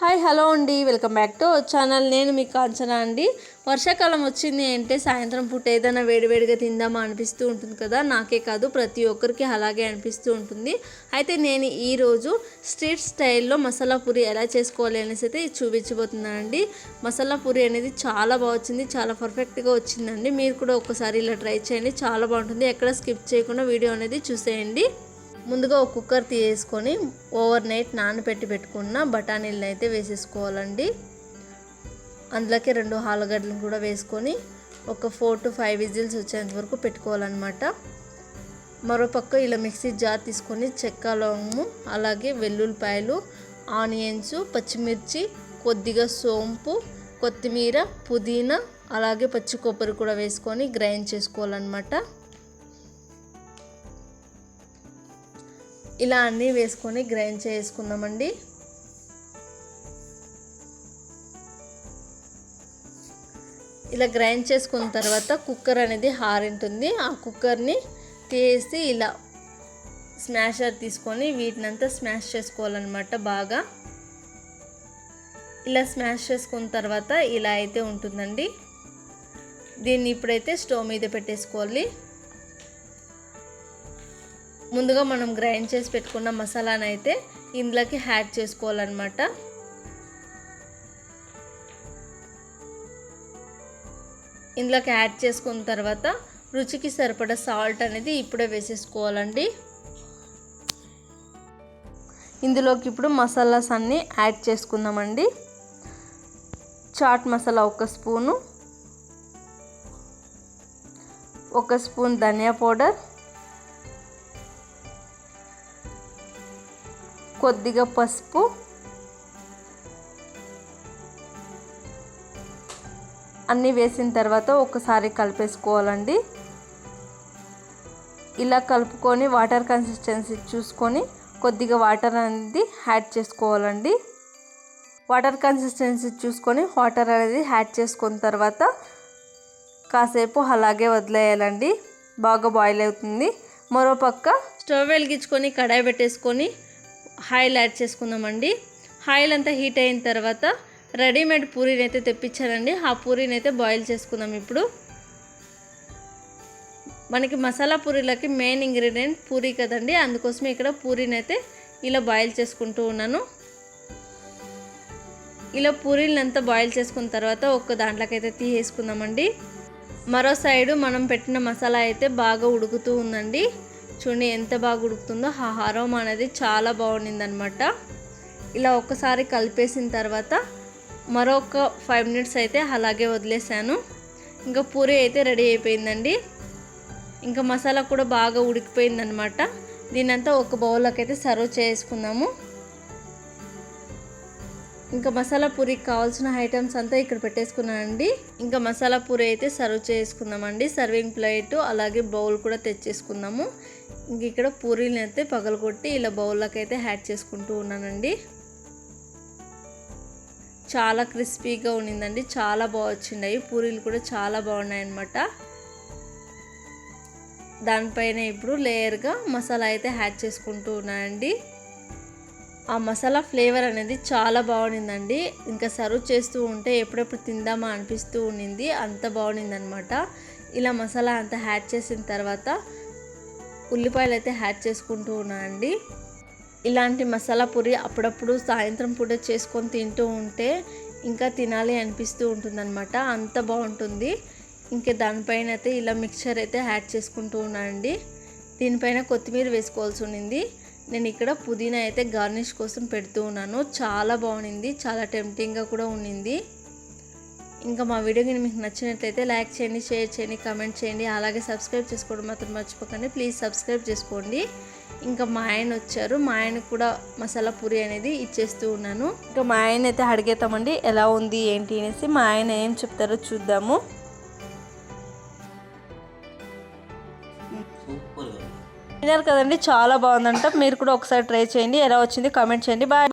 Hi hello అండి. Welcome back to channel. నేను మీకు కాంచన అండి. వర్షాకాలం వచ్చింది అంటే సాయంత్రం పూట ఏదైనా వేడివేడిగా తిందామా అనిపిస్తూ ఉంటుంది కదా? నాకే కాదు ప్రతి ఒక్కరికి అలాగే అనిపిస్తూ ఉంటుంది. అయితే నేను ఈరోజు స్ట్రీట్ స్టైల్లో మసాలా పూరి ఎలా చేసుకోవాలి అనేసి అయితే చూపించబోతున్నానండి. మసాలా పూరి అనేది చాలా బాగా వచ్చింది చాలా పర్ఫెక్ట్గా వచ్చిందండి. మీరు కూడా ఒకసారి ఇలా ట్రై చేయండి చాలా బాగుంటుంది. ఎక్కడ స్కిప్ చేయకుండా వీడియో అనేది చూసేయండి. ముందుగా ఒక కుక్కర్ తీసుకొని ఓవర్ నైట్ నానబెట్టి పెట్టుకున్న బఠానీలను అయితే వేసేసుకోవాలండి. అందులోకి రెండు ఆలుగడ్డలను కూడా వేసుకొని ఒక ఫోర్ టు ఫైవ్ విజిల్స్ వచ్చేంత వరకు పెట్టుకోవాలన్నమాట. మరోపక్క ఇలా మిక్సీ జార్ తీసుకొని చెక్క లవంగము అలాగే వెల్లుల్లిపాయలు ఆనియన్స్ పచ్చిమిర్చి కొద్దిగా సోంపు కొత్తిమీర పుదీనా అలాగే పచ్చి కొబ్బరి కూడా వేసుకొని గ్రైండ్ చేసుకోవాలన్నమాట. ఇలా అన్నీ వేసుకొని గ్రైండ్ చేసుకుందామండి. ఇలా గ్రైండ్ చేసుకున్న తర్వాత కుక్కర్ అనేది హారింటుంది. ఆ కుక్కర్ని తీసి ఇలా స్మాషర్ తీసుకొని వీటినంతా స్మాష్ చేసుకోవాలన్నమాట బాగా. ఇలా స్మాష్ చేసుకున్న తర్వాత ఇలా అయితే ఉంటుందండి. దీన్ని ఇప్పుడైతే స్టవ్ మీద పెట్టేసుకోవాలి. ముందుగా మనం గ్రైండ్ చేసి పెట్టుకున్న మసాలాను అయితే ఇందులోకి యాడ్ చేసుకోవాలన్నమాట. ఇందులోకి యాడ్ చేసుకున్న తర్వాత రుచికి సరిపడ సాల్ట్ అనేది ఇప్పుడే వేసేసుకోవాలండి. ఇందులోకి ఇప్పుడు మసాలాస్ అన్నీ యాడ్ చేసుకుందామండి. చాట్ మసాలా ఒక స్పూను. ఒక స్పూన్ ధనియా పౌడర్. కొద్దిగా పసుపు. అన్నీ వేసిన తర్వాత ఒకసారి కలిపేసుకోవాలండి. ఇలా కలుపుకొని వాటర్ కన్సిస్టెన్సీ చూసుకొని కొద్దిగా వాటర్ అనేది యాడ్ చేసుకోవాలండి. వాటర్ కన్సిస్టెన్సీ చూసుకొని వాటర్ అనేది యాడ్ చేసుకున్న తర్వాత కాసేపు అలాగే వదిలేయాలండి. బాగా బాయిల్ అవుతుంది. మరోపక్క స్టవ్ వెలిగించుకొని కడాయి పెట్టేసుకొని ఆయిల్ యాడ్ చేసుకుందామండి. ఆయిల్ అంతా హీట్ అయిన తర్వాత రెడీమేడ్ పూరీని అయితే తెప్పించారండి. ఆ పూరీని అయితే బాయిల్ చేసుకుందాం ఇప్పుడు. మనకి మసాలా పూరీలకి మెయిన్ ఇంగ్రీడియంట్ పూరీ కదండి. అందుకోసమే ఇక్కడ పూరీని అయితే ఇలా బాయిల్ చేసుకుంటూ ఉన్నాను. ఇలా పూరీలను అంతా బాయిల్ చేసుకున్న తర్వాత ఒక్క దాంట్లోకి అయితే తీసేసుకుందామండి. మరో సైడు మనం పెట్టిన మసాలా అయితే బాగా ఉడుకుతూ ఉందండి. చూడండి ఎంత బాగా ఉడుకుతుందో. ఆ హారం అనేది చాలా బాగుండిందనమాట ఇలా ఒక్కసారి కలిపేసిన తర్వాత మరొక ఫైవ్ మినిట్స్ అయితే అలాగే వదిలేసాను ఇంకా పూరి అయితే రెడీ అయిపోయిందండి. ఇంకా మసాలా కూడా బాగా ఉడికిపోయిందనమాట దీనంతా ఒక బౌల్లోకి అయితే సర్వ్ చేసుకుందాము. ఇంకా మసాలా పూరికి కావాల్సిన ఐటమ్స్ అంతా ఇక్కడ పెట్టేసుకున్నానండి. ఇంకా మసాలా పూరి అయితే సర్వ్ చేసుకుందామండి. సర్వింగ్ ప్లేట్ అలాగే బౌల్ కూడా తెచ్చేసుకుందాము. ఇంక ఇక్కడ పూరీని అయితే పగలగొట్టి ఇలా బౌల్లోకి అయితే యాడ్ చేసుకుంటూ ఉన్నానండి. చాలా క్రిస్పీగా ఉండిందండి చాలా బాగా వచ్చిండాయి పూరీలు కూడా చాలా బాగున్నాయి అనమాట దానిపైన ఇప్పుడు లేయర్గా మసాలా అయితే యాడ్ చేసుకుంటూ ఉన్నానండి. ఆ మసాలా ఫ్లేవర్ అనేది చాలా బాగుండిందండి. ఇంకా సర్వ్ చేస్తూ ఉంటే ఎప్పుడెప్పుడు తిందామా అనిపిస్తూ ఉండింది. అంత బాగుండింది అనమాట ఇలా మసాలా అంతా హ్యాడ్ చేసిన తర్వాత ఉల్లిపాయలు అయితే హ్యాడ్ చేసుకుంటూ ఉన్నానండి. ఇలాంటి మసాలా పూరి అప్పుడప్పుడు సాయంత్రం పూట చేసుకొని తింటూ ఉంటే ఇంకా తినాలి అనిపిస్తూ ఉంటుందన్నమాట. అంత బాగుంటుంది. ఇంకా దానిపైన అయితే ఇలా మిక్చర్ అయితే యాడ్ చేసుకుంటూ ఉన్నానండి. దీనిపైన కొత్తిమీర వేసుకోవాల్సి ఉండింది. నేను ఇక్కడ పుదీనా అయితే గార్నిష్ కోసం పెడుతూ ఉన్నాను. చాలా బాగుంది చాలా టెంప్టింగ్గా కూడా ఉండింది. ఇంకా మా వీడియో కానీ మీకు నచ్చినట్లయితే లైక్ చేయండి షేర్ చేయండి కామెంట్ చేయండి. అలాగే సబ్స్క్రైబ్ చేసుకోవడం మాత్రం మర్చిపోకండి. ప్లీజ్ సబ్స్క్రైబ్ చేసుకోండి. ఇంకా మా ఆయన వచ్చారు. మా ఆయన కూడా మసాలా పూరి అనేది ఇచ్చేస్తూ ఉన్నాను. ఇంకా మా ఆయన అయితే అడిగేతామండి ఎలా ఉంది ఏంటి అనేసి. మా ఆయన ఏం చెప్తారో చూద్దాము. సూపర్ విన్నారు కదండి చాలా బాగుందంట. మీరు కూడా ఒకసారి ట్రై చేయండి. ఎలా వచ్చింది కామెంట్ చేయండి. బాయ్.